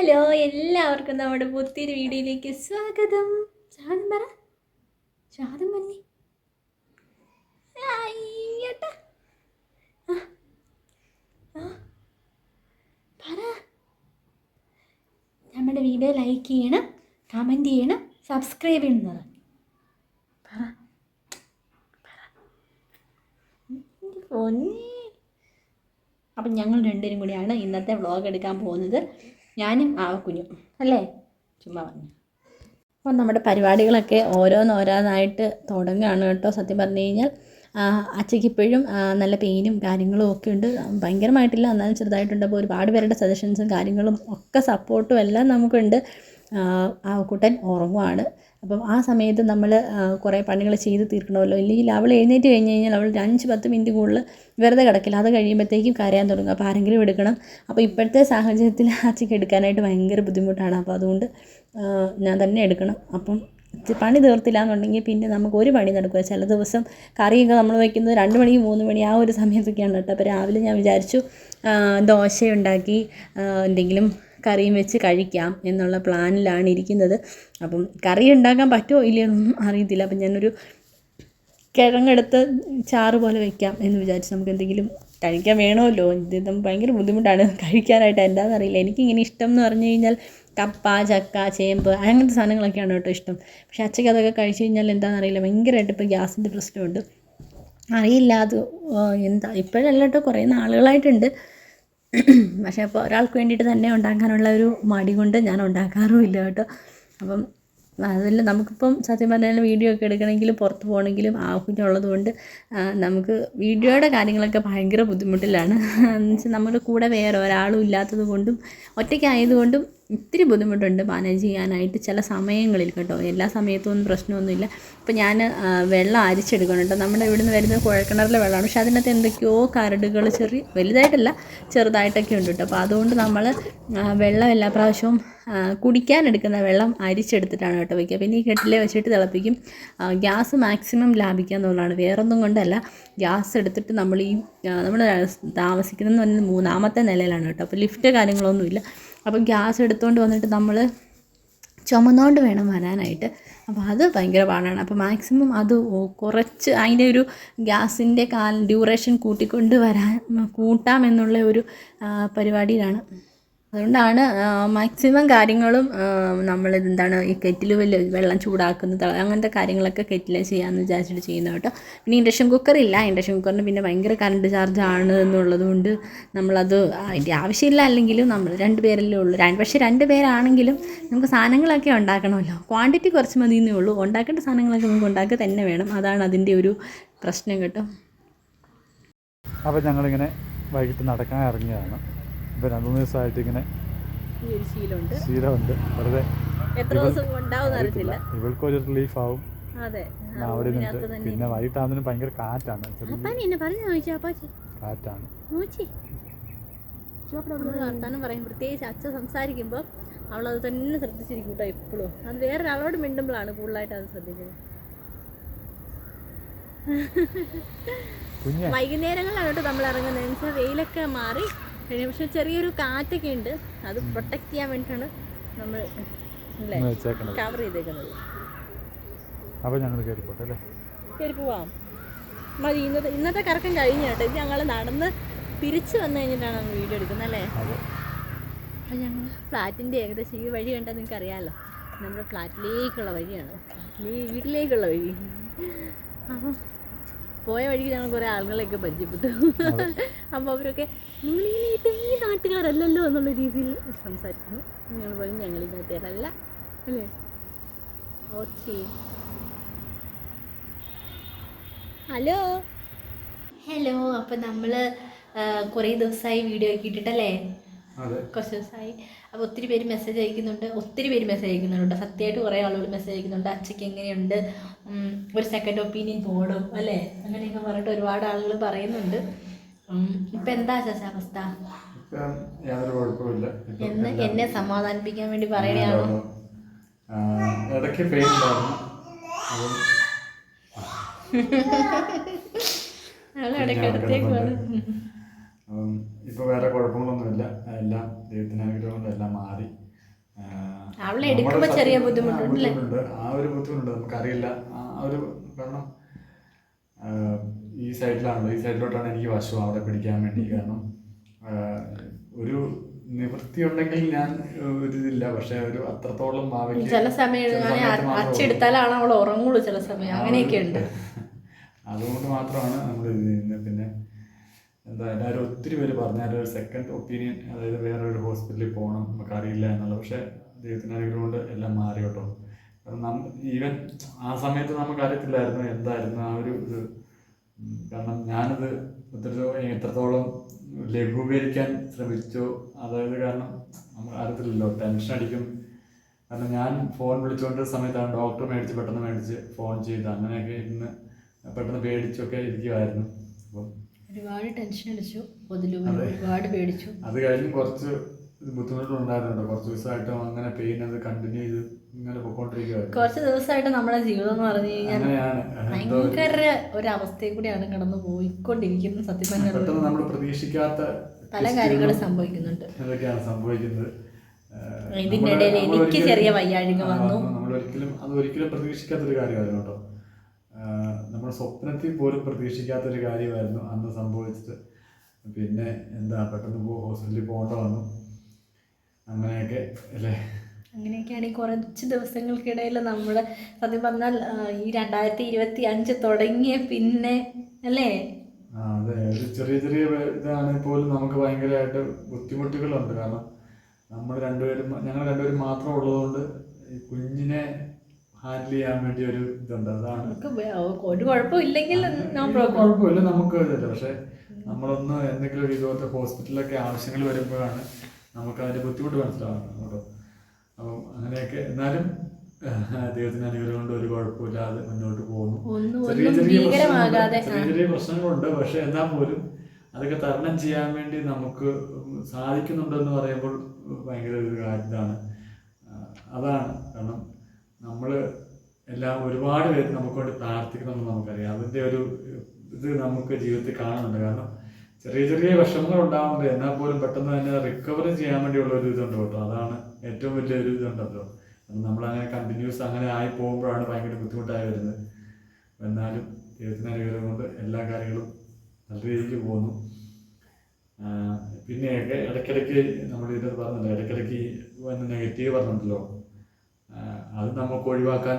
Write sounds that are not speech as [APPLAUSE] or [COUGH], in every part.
Hello എല്ലാവർക്കും നമ്മുടെ പുത്തിരി വീഡിയോയിലേക്ക് സ്വാഗതം. സ്വാഗതം പറ. സ്വാഗതം പറഞ്ഞേ പറ. നമ്മുടെ വീഡിയോ ലൈക്ക് ചെയ്യണം കമന്റ് ചെയ്യണം സബ്സ്ക്രൈബ് ചെയ്യണം പറ. പൊന്നേ അപ്പം ഞങ്ങൾ രണ്ടുപേരും കൂടിയാണ് ഇന്നത്തെ വ്ളോഗ് എടുക്കാൻ പോകുന്നത്. ഞാനും ആ കുഞ്ഞു. അല്ലേ? ചുമ്മാ പറഞ്ഞു. അപ്പോൾ നമ്മുടെ പരിപാടികളൊക്കെ ഓരോന്നോരോന്നായിട്ട് തുടങ്ങുകയാണ് കേട്ടോ. സത്യം പറഞ്ഞു കഴിഞ്ഞാൽ അച്ചയ്ക്ക് ഇപ്പോഴും നല്ല പെയിനും കാര്യങ്ങളും ഒക്കെ ഉണ്ട്. ഭയങ്കരമായിട്ടില്ല. എന്നാലും ചെറുതായിട്ടുണ്ട്. അപ്പോൾ ഒരുപാട് പേരുടെ സജഷൻസും കാര്യങ്ങളും ഒക്കെ സപ്പോർട്ടും എല്ലാം നമുക്കുണ്ട്. ആ, കുട്ടൻ ഉറങ്ങുവാണ്. അപ്പം ആ സമയത്ത് നമ്മൾ കുറേ പണികൾ ചെയ്ത് തീർക്കണമല്ലോ. ഇല്ലെങ്കിൽ അവൾ എഴുന്നേറ്റ് കഴിഞ്ഞ് കഴിഞ്ഞാൽ അവൾ അഞ്ച് പത്ത് മിനിറ്റ് കൂടുതൽ വെറുതെ കിടക്കില്ല. അത് കഴിയുമ്പോഴത്തേക്കും കരയാൻ തുടങ്ങും. അപ്പോൾ ആരെങ്കിലും എടുക്കണം. അപ്പോൾ ഇപ്പോഴത്തെ സാഹചര്യത്തിൽ ആച്ചയ്ക്ക് എടുക്കാനായിട്ട് ഭയങ്കര ബുദ്ധിമുട്ടാണ്. അപ്പോൾ അതുകൊണ്ട് ഞാൻ തന്നെ എടുക്കണം. അപ്പം പണി തീർത്തില്ല എന്നുണ്ടെങ്കിൽ പിന്നെ നമുക്ക് ഒരു പണി നടക്കുക ചില ദിവസം കറിയൊക്കെ നമ്മൾ വയ്ക്കുന്നത് രണ്ട് മണി മൂന്ന് മണി ആ ഒരു സമയത്തൊക്കെയാണ് കേട്ടോ. അപ്പോൾ രാവിലെ ഞാൻ വിചാരിച്ചു ദോശ ഉണ്ടാക്കി എന്തെങ്കിലും കറിയും വെച്ച് കഴിക്കാം എന്നുള്ള പ്ലാനിലാണ് ഇരിക്കുന്നത്. അപ്പം കറി ഉണ്ടാക്കാൻ പറ്റുമോ ഇല്ലയോ എന്നൊന്നും അറിയത്തില്ല. അപ്പം ഞാനൊരു കിഴങ്ങെടുത്ത് ചാറ് പോലെ വെക്കാം എന്ന് വിചാരിച്ച് നമുക്ക് എന്തെങ്കിലും കഴിക്കാൻ വേണമല്ലോ. ഇത് ഭയങ്കര ബുദ്ധിമുട്ടാണ്. [LAUGHS] കഴിക്കാനായിട്ട് എന്താണെന്ന് അറിയില്ല എനിക്കിങ്ങനെ ഇഷ്ടം എന്ന് പറഞ്ഞു കഴിഞ്ഞാൽ കപ്പ ചക്ക ചേമ്പ് അങ്ങനത്തെ സാധനങ്ങളൊക്കെയാണ് കേട്ടോ ഇഷ്ടം. പക്ഷേ അച്ചയ്ക്ക് അതൊക്കെ കഴിച്ചു കഴിഞ്ഞാൽ എന്താണെന്ന് അറിയില്ല ഭയങ്കരമായിട്ട് ഇപ്പോൾ ഗ്യാസിന്റെ പ്രശ്നമുണ്ട്. അറിയില്ല. അത് എന്താ ഇപ്പോഴല്ല കേട്ടോ. കുറേ നാളുകളായിട്ടുണ്ട്. [CLEARS THROAT] പക്ഷേ അപ്പോൾ ഒരാൾക്ക് വേണ്ടിയിട്ട് തന്നെ ഉണ്ടാക്കാനുള്ള ഒരു മടി കൊണ്ട് ഞാൻ ഉണ്ടാക്കാറുമില്ല കേട്ടോ. അപ്പം അതല്ല നമുക്കിപ്പം സത്യം പറഞ്ഞാൽ വീഡിയോ ഒക്കെ എടുക്കണമെങ്കിലും പുറത്ത് പോകണമെങ്കിലും ആ കുഞ്ഞുള്ളത് കൊണ്ട് നമുക്ക് വീഡിയോയുടെ കാര്യങ്ങളൊക്കെ ഭയങ്കര ബുദ്ധിമുട്ടിലാണ്. എന്ന് വെച്ചാൽ നമ്മുടെ കൂടെ വേറെ ഒരാളും ഇല്ലാത്തത് കൊണ്ടും ഒറ്റയ്ക്കായതുകൊണ്ടും ഇത്തിരി ബുദ്ധിമുട്ടുണ്ട് മാനേജ് ചെയ്യാനായിട്ട് ചില സമയങ്ങളിൽ കേട്ടോ. എല്ലാ സമയത്തും ഒന്നും പ്രശ്നമൊന്നുമില്ല. ഇപ്പോൾ ഞാൻ വെള്ളം അരിച്ചെടുക്കണം കേട്ടോ. നമ്മുടെ ഇവിടുന്ന് വരുന്ന കുഴൽക്കിണറിലെ വെള്ളമാണ്. പക്ഷേ അതിനകത്ത് എന്തൊക്കെയോ കരടുകൾ ചെറിയ വലുതായിട്ടല്ല ചെറുതായിട്ടൊക്കെ ഉണ്ട് കേട്ടോ. അപ്പോൾ അതുകൊണ്ട് നമ്മൾ വെള്ളം എല്ലാ പ്രാവശ്യവും കുടിക്കാനെടുക്കുന്ന വെള്ളം അരിച്ചെടുത്തിട്ടാണ് കേട്ടോ വയ്ക്കുക. പിന്നെ ഈ കെട്ടിലെ വെച്ചിട്ട് തിളപ്പിക്കും. ഗ്യാസ് മാക്സിമം ലാഭിക്കുക എന്നുള്ളതാണ്. വേറൊന്നും കൊണ്ടല്ല. ഗ്യാസ് എടുത്തിട്ട് നമ്മൾ ഈ നമ്മൾ താമസിക്കുന്നതെന്ന് പറഞ്ഞാൽ മൂന്നാമത്തെ നിലയിലാണ് കേട്ടോ. അപ്പോൾ ലിഫ്റ്റ് കാര്യങ്ങളൊന്നുമില്ല. അപ്പോൾ ഗ്യാസ് എടുത്തുകൊണ്ട് വന്നിട്ട് നമ്മൾ ചുമന്നുകൊണ്ട് വേണം വരാനായിട്ട്. അപ്പോൾ അത് ഭയങ്കര പാടാണ്. അപ്പോൾ മാക്സിമം അത് കുറച്ച് അതിന്റെ ഒരു ഗ്യാസിന്റെ കാല ഡ്യൂറേഷൻ കൂട്ടിക്കൊണ്ട് വരാൻ കൂട്ടാമെന്നുള്ള ഒരു പരിപാടിയിലാണ്. അതുകൊണ്ടാണ് മാക്സിമം കാര്യങ്ങളും നമ്മൾ എന്താണ് ഈ കെറ്റിൽ വെള്ളം ചൂടാക്കുന്നത് അങ്ങനത്തെ കാര്യങ്ങളൊക്കെ കെറ്റിൽ ചെയ്യാമെന്ന് വിചാരിച്ചിട്ട് ചെയ്യുന്നത് കേട്ടോ. പിന്നെ ഇൻഡക്ഷൻ കുക്കർ ഇല്ല. ഇൻഡക്ഷൻ കുക്കറിന് പിന്നെ ഭയങ്കര കറണ്ട് ചാർജ് ആണ് എന്നുള്ളത് കൊണ്ട് നമ്മളത് അതിന്റെ ആവശ്യമില്ല അല്ലെങ്കിലും നമ്മൾ രണ്ട് പേരല്ലേ ഉള്ളൂ. രണ്ട് പക്ഷേ രണ്ട് പേരാണെങ്കിലും നമുക്ക് സാധനങ്ങളൊക്കെ ഉണ്ടാക്കണമല്ലോ. ക്വാണ്ടിറ്റി കുറച്ച് മതി എന്നേ ഉള്ളൂ. ഉണ്ടാക്കേണ്ട സാധനങ്ങളൊക്കെ നമുക്ക് ഉണ്ടാക്കുക തന്നെ വേണം. അതാണ് അതിന്റെ ഒരു പ്രശ്നം കേട്ടോ. അപ്പോൾ ഞങ്ങളിങ്ങനെ വൈകിട്ട് നടക്കാൻ ഇറങ്ങിയതാണ്. ഇപ്പോൾ രണ്ട് മൂന്ന് ദിവസമായിട്ട് ഇങ്ങനെ ഒരു ശീലമുണ്ട്. വെറുതെ അറിയത്തില്ല. ഇവൾക്കൊരു റിലീഫ് ആവും. അവിടെ പിന്നെ വൈകിട്ടാകുന്നതിന് ഭയങ്കര കാറ്റാണ്. കാറ്റാണ്. വർത്താനം പറയും. പ്രത്യേകിച്ച് അച്ഛൻ സംസാരിക്കുമ്പോൾ അവളത് തന്നെ ശ്രദ്ധിച്ചിരിക്കും കേട്ടോ എപ്പോഴും അത് വേറൊരാളോട് മിണ്ടുമ്പോഴാണ് കൂടുതലായിട്ട് അത് ശ്രദ്ധിക്കുന്നത്. വൈകുന്നേരങ്ങളിലാണ് കേട്ടോ നമ്മൾ ഇറങ്ങുന്നത്? വെച്ചാൽ വെയിലൊക്കെ മാറി കഴിഞ്ഞ. പക്ഷെ ചെറിയൊരു കാറ്റൊക്കെ ഉണ്ട് അത് പ്രൊട്ടക്ട് ചെയ്യാൻ വേണ്ടിയിട്ടാണ് നമ്മൾ കവർ ചെയ്തേക്കുന്നത്. അപ്പോൾ ഞങ്ങൾ കയറിപ്പോട്ടെ അല്ലേ? കയറി പോവാം. മതി ഇന്നത്തെ ഇന്നത്തെ കറക്കം കഴിഞ്ഞു കേട്ടോ. ഇത് ഞങ്ങൾ നടന്ന് തിരിച്ചു വന്നു കഴിഞ്ഞിട്ടാണ് നമ്മൾ വീഡിയോ എടുക്കുന്നത് അല്ലേ? അതെ. അപ്പം ഞങ്ങൾ ഫ്ലാറ്റിന്റെ ഏകദേശം ഈ വഴി കണ്ടാൽ നിങ്ങൾക്ക് അറിയാമല്ലോ നമ്മുടെ ഫ്ലാറ്റിലേക്കുള്ള വഴിയാണ്. ഫ്ലാറ്റിലേ വീട്ടിലേക്കുള്ള വഴി. അപ്പം പോയ വഴിക്ക് ഞങ്ങൾ കുറേ ആളുകളെയൊക്കെ പരിചയപ്പെട്ടു. അപ്പോൾ അവരൊക്കെ നിങ്ങളിങ്ങനെ ഈ നാട്ടുകാരല്ലല്ലോ എന്നുള്ള രീതിയിൽ സംസാരിക്കുന്നു. ഞങ്ങൾ പറയും ഞങ്ങൾ ഈ നാട്ടുകാരല്ല. അല്ലേ? ഓക്കെ. ഹലോ? ഹലോ അപ്പം നമ്മൾ കുറേ ദിവസമായി വീഡിയോ ഒക്കെ ഇട്ടിട്ടല്ലേ? കുറച്ച് ദിവസമായി അപ്പോൾ ഒത്തിരി പേര് മെസ്സേജ് അയക്കുന്നുണ്ട്. ഒത്തിരി പേര് മെസ്സേജ് അയക്കുന്നുണ്ട്. സത്യമായിട്ട് കുറേ ആളുകൾ മെസ്സേജ് അയക്കുന്നുണ്ട്. അച്ഛയ്ക്ക് എങ്ങനെയുണ്ട്? ഒരു സെക്കൻഡ് ഒപ്പീനിയൻ പോടും അല്ലേ? അങ്ങനെയൊക്കെ പറഞ്ഞിട്ട് ഒരുപാട് ആളുകൾ പറയുന്നുണ്ട്. ഇപ്പം എന്താ ചേച്ചാ അവസ്ഥ? ഇപ്പം യാതൊരു കുഴപ്പമില്ല എന്ന് എന്നെ സമാധാനിപ്പിക്കാൻ വേണ്ടി പറയണയാണോ ഇടയ്ക്ക് പെയിൻ ഉണ്ടായിരുന്നു. [LAUGHS] ഇടയ്ക്കിടത്തേക്ക് വേണം അപ്പം ഇപ്പോൾ വേറെ കുഴപ്പങ്ങളൊന്നുമില്ല. എല്ലാം ദൈവത്തിന്റെ അനുഗ്രഹം കൊണ്ട് എല്ലാം മാറി. ആ, അവളെ എടുക്കുമ്പോൾ ചെറിയ ബുദ്ധിമുട്ടുണ്ട് ആ, ഒരു ബുദ്ധിമുട്ടുണ്ട്. നമുക്കറിയില്ല. ആ ഒരു കാരണം ഈ സൈഡിലാണല്ലോ. ഈ സൈഡിലോട്ടാണ് എനിക്ക് വശം അവിടെ പിടിക്കാൻ വേണ്ടി. കാരണം ഒരു നിവൃത്തി ഉണ്ടെങ്കിൽ ഞാൻ ഒരു ഇതില്ല. പക്ഷെ ഒരു അത്രത്തോളം ഭാവിക്ക് ചില സമയം. അച്ചെടുത്താലാണ് അവൾ ഉറങ്ങുള്ളൂ ചില സമയം. അങ്ങനെയൊക്കെ ഉണ്ട്. അതുകൊണ്ട് മാത്രമാണ് നമ്മൾ ഇത് ചെയ്യുന്നത്. പിന്നെ എന്താ എല്ലാവരും ഒത്തിരി പേര് പറഞ്ഞാൽ ഒരു സെക്കൻഡ് ഒപ്പീനിയൻ അതായത് വേറെ ഒരു ഹോസ്പിറ്റലിൽ പോകണം നമുക്കറിയില്ല എന്നുള്ളത് പക്ഷേ ദൈവത്തിന്റെ അനുഗ്രഹം കൊണ്ട് എല്ലാം മാറി കേട്ടോ. ഈവൻ ആ സമയത്ത് നമുക്ക് അറിയത്തില്ലായിരുന്നു എന്തായിരുന്നു ആ ഒരു ഇത്. കാരണം ഞാനത് എത്രത്തോളം എത്രത്തോളം ലഘൂകരിക്കാൻ ശ്രമിച്ചു അതായത് കാരണം നമുക്ക് അറിയത്തില്ലല്ലോ ടെൻഷൻ അടിക്കും. കാരണം ഞാൻ ഫോൺ വിളിച്ചുകൊണ്ട് സമയത്താണ് ഡോക്ടർ മേടിച്ച് പെട്ടെന്ന് മേടിച്ച് ഫോൺ ചെയ്ത് അങ്ങനെയൊക്കെ ഇരുന്ന് പെട്ടെന്ന് പേടിച്ചൊക്കെ ഇരിക്കുമായിരുന്നു അപ്പം ഒരുപാട് ടെൻഷൻ അടിച്ചു. പൊതിലും ഒരുപാട് പേടിച്ചു. അത് കഴിഞ്ഞ് കുറച്ച് ബുദ്ധിമുട്ടുണ്ടായിരുന്നുണ്ടോ. കുറച്ച് ദിവസമായിട്ട് അങ്ങനെ പെയിൻ അത് കണ്ടിന്യൂ ചെയ്ത് ഇങ്ങനെ പൊക്കോണ്ടിരിക്കുവായിരുന്നു കുറച്ച് ദിവസമായിട്ട് നമ്മുടെ ജീവിതം എന്ന് പറഞ്ഞു കഴിഞ്ഞാൽ ഭയങ്കര ഒരു- ഭയങ്കര കൂടിയാണ് കടന്നു പോയിക്കൊണ്ടിരിക്കുന്നത് സത്യം പെട്ടെന്ന് നമ്മൾ പ്രതീക്ഷിക്കാത്ത പല കാര്യങ്ങളും സംഭവിക്കുന്നുണ്ട്. എന്തൊക്കെയാണ് സംഭവിക്കുന്നത്. ഏഹ് ഇതിന്റെ ഇടയിൽ എനിക്ക് ചെറിയ വയ്യാഴിക വന്നു. നമ്മൾ ഒരിക്കലും അത് ഒരിക്കലും പ്രതീക്ഷിക്കാത്തൊരു കാര്യമായിരുന്നു കേട്ടോ. നമ്മുടെ സ്വപ്നത്തിൽ പോലും പ്രതീക്ഷിക്കാത്തൊരു കാര്യമായിരുന്നു അന്ന് സംഭവിച്ചത്. പിന്നെ എന്താ പെട്ടെന്ന് പോ ഹോസ്പിറ്റലിൽ പോകേണ്ട വന്നു. അങ്ങനെയൊക്കെ അല്ലേ? അങ്ങനെയൊക്കെയാണ് ഈ കുറച്ച് ദിവസങ്ങൾക്കിടയിൽ നമ്മൾ സത്യം പറഞ്ഞാൽ ഈ രണ്ടായിരത്തി ഇരുപത്തി അഞ്ച് തുടങ്ങിയ പിന്നെ അല്ലേ? ആ അതെ. ഒരു ചെറിയ ചെറിയ ഇതാണെങ്കിൽ പോലും നമുക്ക് ഭയങ്കരമായിട്ട് ബുദ്ധിമുട്ടുകളുണ്ട്. കാരണം നമ്മൾ രണ്ടുപേരും ഞങ്ങൾ രണ്ടുപേരും മാത്രം ഉള്ളതുകൊണ്ട് ഈ കുഞ്ഞിനെ ഹാൻഡിൽ ചെയ്യാൻ വേണ്ടി ഒരു ഇതുണ്ട്. അതാണ്. ഒരു കുഴപ്പമില്ലെങ്കിൽ കുഴപ്പമില്ല നമുക്ക് പക്ഷേ നമ്മളൊന്ന് എന്തെങ്കിലും ഒരു ഇതുപോലത്തെ ഹോസ്പിറ്റലിലൊക്കെ ആവശ്യങ്ങൾ വരുമ്പോഴാണ് നമുക്ക് അതിന്റെ ബുദ്ധിമുട്ട് മനസ്സിലാവുന്നത് കേട്ടോ അപ്പം അങ്ങനെയൊക്കെ എന്നാലും ദൈവത്തിന് അനുഗ്രഹം കൊണ്ട് ഒരു കുഴപ്പമില്ലാതെ മുന്നോട്ട് പോകുന്നു. ചെറിയ ചെറിയ. ചെറിയ ചെറിയ പ്രശ്നങ്ങളുണ്ട്. പക്ഷെ എന്നാൽ പോലും അതൊക്കെ തരണം ചെയ്യാൻ വേണ്ടി നമുക്ക് സാധിക്കുന്നുണ്ടെന്ന് പറയുമ്പോൾ ഭയങ്കര ഒരു കാര്യമാണ്. അതാണ്. കാരണം നമ്മൾ എല്ലാം ഒരുപാട് പേര് നമുക്ക് വേണ്ടി പ്രാർത്ഥിക്കണമെന്ന് നമുക്കറിയാം. അതിന്റെ ഒരു ഇത് നമുക്ക് ജീവിതത്തിൽ കാണുന്നുണ്ട്. കാരണം ചെറിയ ചെറിയ വിഷമങ്ങൾ ഉണ്ടാകുന്നുണ്ട് എന്നാൽ പോലും പെട്ടെന്ന് തന്നെ റിക്കവർ ചെയ്യാൻ വേണ്ടിയുള്ള ഒരു ഇതുണ്ട് കേട്ടോ. അതാണ് ഏറ്റവും വലിയൊരു ഇതുണ്ടല്ലോ. നമ്മൾ നമ്മളങ്ങനെ കണ്ടിന്യൂസ് അങ്ങനെ ആയി പോകുമ്പോഴാണ് ഭയങ്കര ബുദ്ധിമുട്ടായി വരുന്നത്. എന്നാലും ദൈവത്തിന് അനുഗ്രഹം കൊണ്ട് എല്ലാ കാര്യങ്ങളും നല്ല രീതിക്ക് പോകുന്നു. പിന്നെയൊക്കെ ഇടയ്ക്കിടയ്ക്ക് നമ്മൾ ഇത് പറഞ്ഞല്ലോ ഇടയ്ക്കിടയ്ക്ക് നെഗറ്റീവ് പറഞ്ഞിട്ടുണ്ടല്ലോ. അത് നമുക്ക് ഒഴിവാക്കാൻ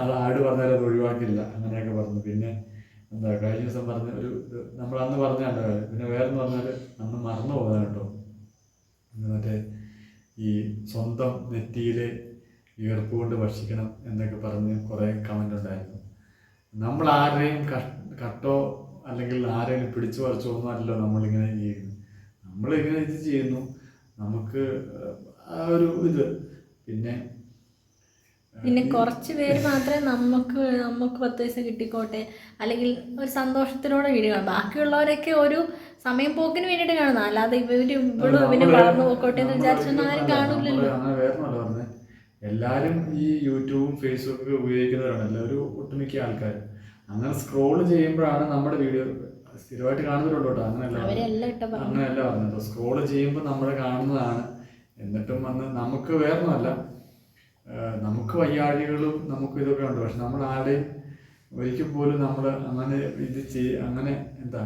അത് ആട് പറഞ്ഞാൽ അത് ഒഴിവാക്കില്ല. അങ്ങനെയൊക്കെ പറഞ്ഞു. പിന്നെ എന്താ കഴിഞ്ഞ ദിവസം പറഞ്ഞ ഒരു നമ്മൾ അന്ന് പറഞ്ഞാലോ പിന്നെ വേറെന്ന് പറഞ്ഞാൽ അന്ന് മറന്നു പോകാൻ കേട്ടോ. മറ്റേ ഈ സ്വന്തം നെറ്റിയിലെ വിയർപ്പ് കൊണ്ട് ഭക്ഷിക്കണം എന്നൊക്കെ പറഞ്ഞ് കുറേ കമന്റ് ഉണ്ടായിരുന്നു. നമ്മൾ ആരെയും കട്ടോ അല്ലെങ്കിൽ ആരെയും പിടിച്ചു പറിച്ചോ ഒന്നും അല്ലല്ലോ നമ്മളിങ്ങനെ ചെയ്യുന്നു നമ്മളിങ്ങനെ ഇത് ചെയ്യുന്നു. നമുക്ക് ആ ഒരു ഇത്. പിന്നെ പിന്നെ കുറച്ച് പേര് മാത്രമേ നമുക്ക് നമുക്ക് പത്ത് പൈസ കിട്ടിക്കോട്ടെ. അല്ലെങ്കിൽ ഒരു സന്തോഷത്തിലൂടെ വീഡിയോ കാണും. ബാക്കിയുള്ളവരൊക്കെ ഒരു സമയം പോക്കിന് വേണ്ടിയിട്ട് കാണുന്നു അല്ലാതെ ഇവർ ഇവിടെ ഇവർ വളർന്നു പോക്കോട്ടെ എന്ന് വിചാരിച്ചൊന്നും ആരും കാണൂലല്ലോ എല്ലാവരും ഈ യൂട്യൂബും ഫേസ്ബുക്കും ഉപയോഗിക്കുന്നവരാണ്. എല്ലാവരും ഒട്ടുമിക്ക ആൾക്കാർ അങ്ങനെ സ്ക്രോൾ ചെയ്യുമ്പോഴാണ് നമ്മുടെ വീഡിയോ സ്ഥിരമായിട്ട് കാണുന്നവരുണ്ടോ അങ്ങനെയല്ല അങ്ങനെയല്ല പറഞ്ഞത് സ്ക്രോൾ ചെയ്യുമ്പോൾ നമ്മൾ കാണുന്നതാണ്. എന്നിട്ടും വന്ന് നമുക്ക് വേറൊന്നുമല്ല. നമുക്ക് വയ്യാഴികളും നമുക്ക് ഇതൊക്കെ ഉണ്ട്. പക്ഷെ നമ്മൾ ആരുടെയും ഒരിക്കൽ പോലും നമ്മൾ അങ്ങനെ ഇത് ചെയ് അങ്ങനെ എന്താ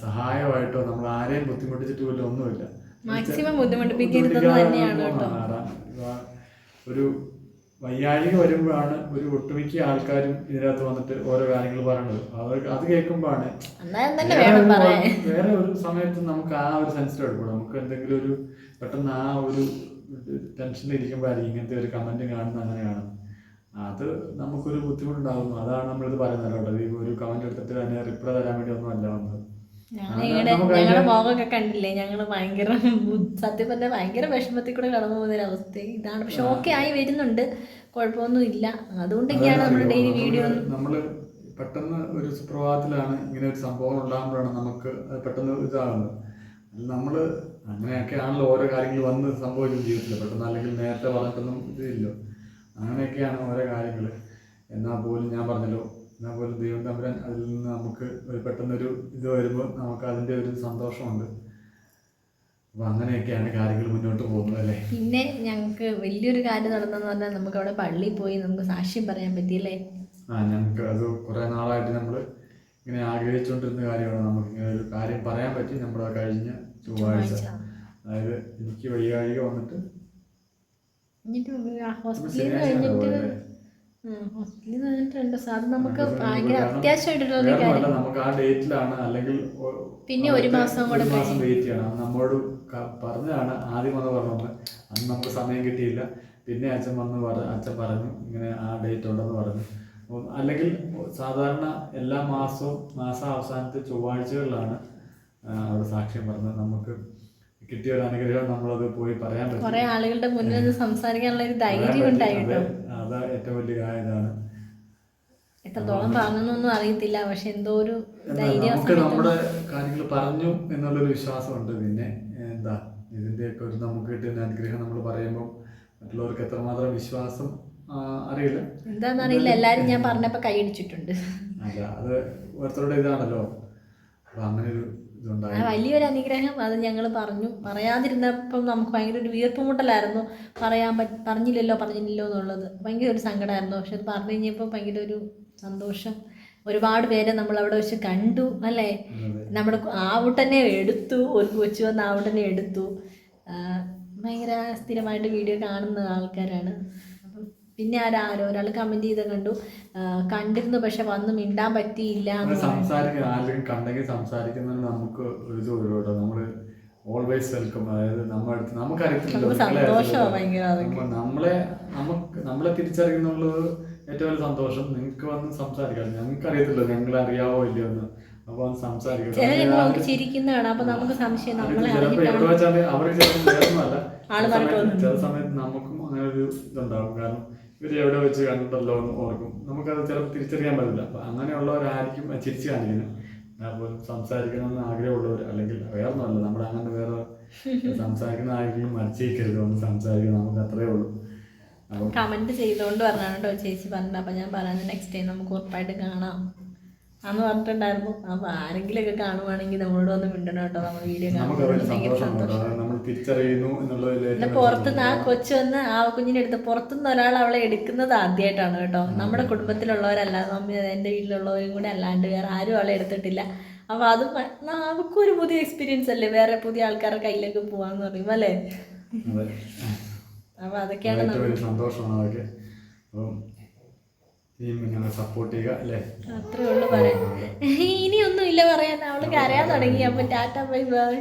സഹായമായിട്ടോ നമ്മൾ ആരെയും ബുദ്ധിമുട്ടിച്ചിട്ട് പോലും ഒന്നുമില്ല. മാക്സിമം ബുദ്ധിമുട്ടിപ്പിക്കരുതെന്ന് തന്നെയാണ് ഒരു വയ്യാഴിക വരുമ്പോഴാണ് ഒരു ഒട്ടുമിക്ക ആൾക്കാരും ഇതിനകത്ത് വന്നിട്ട് ഓരോ കാര്യങ്ങൾ പറയണത് അവർ അത് കേൾക്കുമ്പോഴാണ് വേറെ വേണം ഒരു- വേറെ ഒരു സമയത്ത് നമുക്ക് ആ ഒരു സെൻസിറ്റീവ് എടുക്കണം. നമുക്ക് എന്തെങ്കിലും ഒരു പെട്ടെന്ന് ആ ഒരു ടെൻഷനിൽ ഇരിക്കുമ്പോഴായിരിക്കും ഇങ്ങനത്തെ ഒരു കമന്റ് കാണുന്ന അങ്ങനെയാണ് അത് നമുക്കൊരു ബുദ്ധിമുട്ടുണ്ടാകുന്നു അതാണ് നമ്മളിത് പറയുന്നത് കേട്ടോ. ഈ ഒരു കമന്റ് എടുത്തിട്ട് തന്നെ റിപ്ലൈ തരാൻ വേണ്ടി ഒന്നും അല്ല വന്നത് ഞങ്ങളുടെ മുഖമൊക്കെ കണ്ടില്ലേ? ഞങ്ങൾ ഭയങ്കര സത്യം പറഞ്ഞാൽ ഭയങ്കര വിഷമത്തിൽ കൂടെ കടന്നു പോകുന്ന ഒരു അവസ്ഥ ഇതാണ് പക്ഷെ ഓക്കെ ആയി വരുന്നുണ്ട്. കുഴപ്പമൊന്നും ഇല്ല. അതുകൊണ്ടൊക്കെയാണ് നമ്മൾ ഡെയിലി വീഡിയോ നമ്മൾ പെട്ടെന്ന് ഒരു സുപ്രഭാതത്തിലാണ് ഇങ്ങനെ ഒരു സംഭവം ഉണ്ടാകുമ്പോഴാണ് നമുക്ക് പെട്ടെന്ന് ഇതാകുന്നത്. നമ്മൾ അങ്ങനെയൊക്കെയാണല്ലോ ഓരോ കാര്യങ്ങൾ വന്ന് സംഭവിക്കും ജീവിതത്തിൽ പെട്ടെന്ന് അല്ലെങ്കിൽ നേരത്തെ വളർത്തുന്ന ഇതില്ലോ. അങ്ങനെയൊക്കെയാണ് ഓരോ കാര്യങ്ങൾ എന്നാൽ പോലും ഞാൻ പറഞ്ഞല്ലോ എന്നാൽ പോലും ദൈവം തമ്പുരാൻ അതിൽ നിന്ന് നമുക്ക് ഒരു പെട്ടെന്നൊരു ഇത് വരുമ്പോൾ നമുക്ക് അതിന്റെ ഒരു സന്തോഷമുണ്ട്. അപ്പോൾ അങ്ങനെയൊക്കെയാണ് കാര്യങ്ങൾ മുന്നോട്ട് പോകുന്നത് അല്ലേ? പിന്നെ പിന്നെ ഞങ്ങൾക്ക് വലിയൊരു കാര്യം നടന്നെന്ന് പറഞ്ഞാൽ നമുക്ക് അവിടെ പള്ളിയിൽ പോയി നമുക്ക് സാക്ഷ്യം പറയാൻ പറ്റിയല്ലേ? ആ ഞങ്ങൾക്ക് അത് കുറേ നാളായിട്ട് നമ്മൾ ഇങ്ങനെ ആഗ്രഹിച്ചുകൊണ്ടിരുന്ന കാര്യമാണ്. നമുക്ക് ഇങ്ങനെ ഒരു കാര്യം പറയാൻ പറ്റി. നമ്മുടെ കഴിഞ്ഞ ചൊവ്വാഴ്ച. അതായത് എനിക്ക് വയ്യാഴിക വന്നിട്ട് ഹോസ്പിറ്റലിൽ കഴിഞ്ഞിട്ട്? ഹോസ്പിറ്റലിൽ കഴിഞ്ഞിട്ടുണ്ട് സാർ നമുക്ക് ഭയങ്കര അത്യാവശ്യമായിട്ടുള്ള കാര്യം. നമുക്ക് ആ ഡേറ്റിലാണ് അല്ലെങ്കിൽ പിന്നെ ഒരു മാസം കൂടെ മാസം വെയിറ്റ് ചെയ്യണം. നമ്മളോട് പറഞ്ഞതാണ്. ആദ്യം വന്ന് പറഞ്ഞത്. അന്ന് നമുക്ക് സമയം കിട്ടിയില്ല. പിന്നെ അച്ഛൻ വന്ന് പറഞ്ഞു അച്ഛൻ പറഞ്ഞു. ഇങ്ങനെ ആ ഡേറ്റ് ഉണ്ടെന്ന് പറഞ്ഞു. അപ്പം അല്ലെങ്കിൽ സാധാരണ എല്ലാ മാസവും മാസം അവസാനത്തെ ചൊവ്വാഴ്ചകളിലാണ് അവിടെ സാക്ഷ്യം പറഞ്ഞത്. നമുക്ക് കിട്ടിയ ഒരു അനുഗ്രഹം നമ്മളത് പോയി പറയാൻ പറ്റും. കുറെ ആളുകളുടെ മുന്നിൽ സംസാരിക്കാനുള്ള ഒരു ധൈര്യം പറ്റി. ഉണ്ടായി കേട്ടോ അതെ, ഏറ്റവും വലിയ കാര്യമാണ് എത്രത്തോളം പറഞ്ഞൊന്നും അറിയത്തില്ല പക്ഷെ എന്തോ ഒരു ധൈര്യം നമുക്ക് നമ്മുടെ കാര്യങ്ങൾ പറഞ്ഞു എന്നുള്ളൊരു വിശ്വാസമുണ്ട്. പിന്നെ എന്താ ഇതിന്റെയൊക്കെ ഒരു നമുക്ക് കിട്ടിയ അനുഗ്രഹം നമ്മൾ പറയുമ്പോൾ മറ്റുള്ളവർക്ക് എത്രമാത്രം വിശ്വാസം അറിയില്ല. എന്താണെന്നറിയില്ല എല്ലാരും ഞാൻ പറഞ്ഞപ്പോ കൈയടിച്ചിട്ടുണ്ട് അല്ല അത് ഓരോരുത്തരുടെ ഇതാണല്ലോ. അപ്പൊ അങ്ങനെ ഒരു വലിയൊരു അനുഗ്രഹം അത് ഞങ്ങൾ പറഞ്ഞു. പറയാതിരുന്നപ്പം നമുക്ക് ഭയങ്കര ഒരു വീർപ്പുമുട്ടലായിരുന്നു പറയാൻ പറ്റ പറഞ്ഞില്ലല്ലോ പറഞ്ഞില്ലല്ലോ എന്നുള്ളത്. ഭയങ്കര ഒരു സങ്കടമായിരുന്നു പക്ഷെ അത് പറഞ്ഞു കഴിഞ്ഞപ്പോൾ ഭയങ്കര ഒരു സന്തോഷം. ഒരുപാട് പേരെ നമ്മൾ അവിടെ വെച്ച് കണ്ടു അല്ലേ. നമ്മുടെ ആവുട്ടനെ എടുത്തു ഒരു കൊച്ചു വന്ന് ആവുട്ടനെ എടുത്തു. ഭയങ്കര സ്ഥിരമായിട്ട് വീഡിയോ കാണുന്ന ആൾക്കാരാണ്. പിന്നെ ആരാരോ ഒരാൾ കമന്റ് ചെയ്ത കണ്ടു. കണ്ടിരുന്നു പക്ഷെ വന്ന് മിണ്ടാൻ പറ്റിയില്ല. സംസാരിക്കുന്ന ആരെങ്കിലും കണ്ടെങ്കിൽ സംസാരിക്കുന്നതിന് നമുക്ക് ഒരു നമ്മൾ ഓൾവേസ് വെൽക്കം അതായത് നമ്മുടെ അടുത്ത് നമുക്ക് നമ്മളെ നമുക്ക് നമ്മളെ തിരിച്ചറിയുന്നുള്ളത് ഏറ്റവും വലിയ സന്തോഷം. നിങ്ങൾക്ക് വന്ന് സംസാരിക്കാം. ഞങ്ങൾക്ക് അറിയത്തില്ല ഞങ്ങൾ അറിയാവോ ഇല്ലയോ എന്ന്. അപ്പൊ സംസാരിക്കാം. ചിലപ്പോ എവിടെ അറിഞ്ഞിട്ടാണ് വെച്ചാൽ അവർക്ക് ചിലപ്പോൾ. ചില സമയത്ത് നമുക്കും അങ്ങനെ ഒരു ഇതുണ്ടാവും കാരണം ഇവർ എവിടെ വെച്ച് കണ്ടിട്ടല്ലോ എന്ന് ഓർക്കും. നമുക്കത് ചിലപ്പോൾ തിരിച്ചറിയാൻ പറ്റില്ല. അപ്പൊ അങ്ങനെയുള്ളവരായിരിക്കും ചിരിച്ചു കാണിക്കുന്നത്. അപ്പോൾ സംസാരിക്കണമെന്ന് ആഗ്രഹമുള്ളവർ അല്ലെങ്കിൽ വേറൊന്നുമല്ല നമ്മുടെ അങ്ങനെ വേറെ സംസാരിക്കുന്ന ആരെങ്കിലും മരിച്ചേക്കരുത് ഒന്ന് സംസാരിക്കണം നമുക്ക് അത്രേ ഉള്ളൂ. കമന്റ് ചെയ്തുകൊണ്ട് പറഞ്ഞാണ് കേട്ടോ ചേച്ചി പറഞ്ഞത്. അപ്പൊ ഞാൻ പറഞ്ഞു നെക്സ്റ്റ് ടൈം നമുക്ക് ഉറപ്പായിട്ട് കാണാം. അന്ന് പറഞ്ഞിട്ടുണ്ടായിരുന്നു. അപ്പൊ ആരെങ്കിലുമൊക്കെ കാണുവാണെങ്കിൽ നമ്മളോട് ഒന്ന് മിണ്ടണം കേട്ടോ. നമ്മൾ വീഡിയോ കാണുമ്പോൾ തിരിച്ചറിയുന്നു എന്നുള്ളതിലേക്ക് പുറത്തുനിന്ന് ആ. കൊച്ചു വന്ന് ആ കുഞ്ഞിനെ എടുത്ത് പുറത്തുനിന്ന് ഒരാൾ അവളെ എടുക്കുന്നത് ആദ്യമായിട്ടാണ് കേട്ടോ. നമ്മുടെ കുടുംബത്തിലുള്ളവരല്ല മമ്മി എന്റെ വീട്ടിലുള്ളവരും കൂടെ അല്ലാണ്ട് വേറെ ആരും അവളെ എടുത്തിട്ടില്ല. അപ്പോൾ അത് നമുക്കും ഒരു പുതിയ എക്സ്പീരിയൻസ് അല്ലേ? വേറെ പുതിയ ആൾക്കാരുടെ കയ്യിലേക്ക് പോവാന്ന് പറയുമ്പോൾ അല്ലേ? അപ്പൊ അപ്പോൾ അതൊക്കെയാണ് സന്തോഷമാണ് അതൊക്കെ. അപ്പം ഇനിയും ഞങ്ങളെ സപ്പോർട്ട് ചെയ്യുക അല്ലേ? അത്രേ ഉള്ളൂ പറയാൻ. ഇനിയൊന്നും ഇല്ല പറയാൻ. അവൾ കരയാൻ തുടങ്ങി. അപ്പൊ ടാറ്റ ബൈ ബൈ.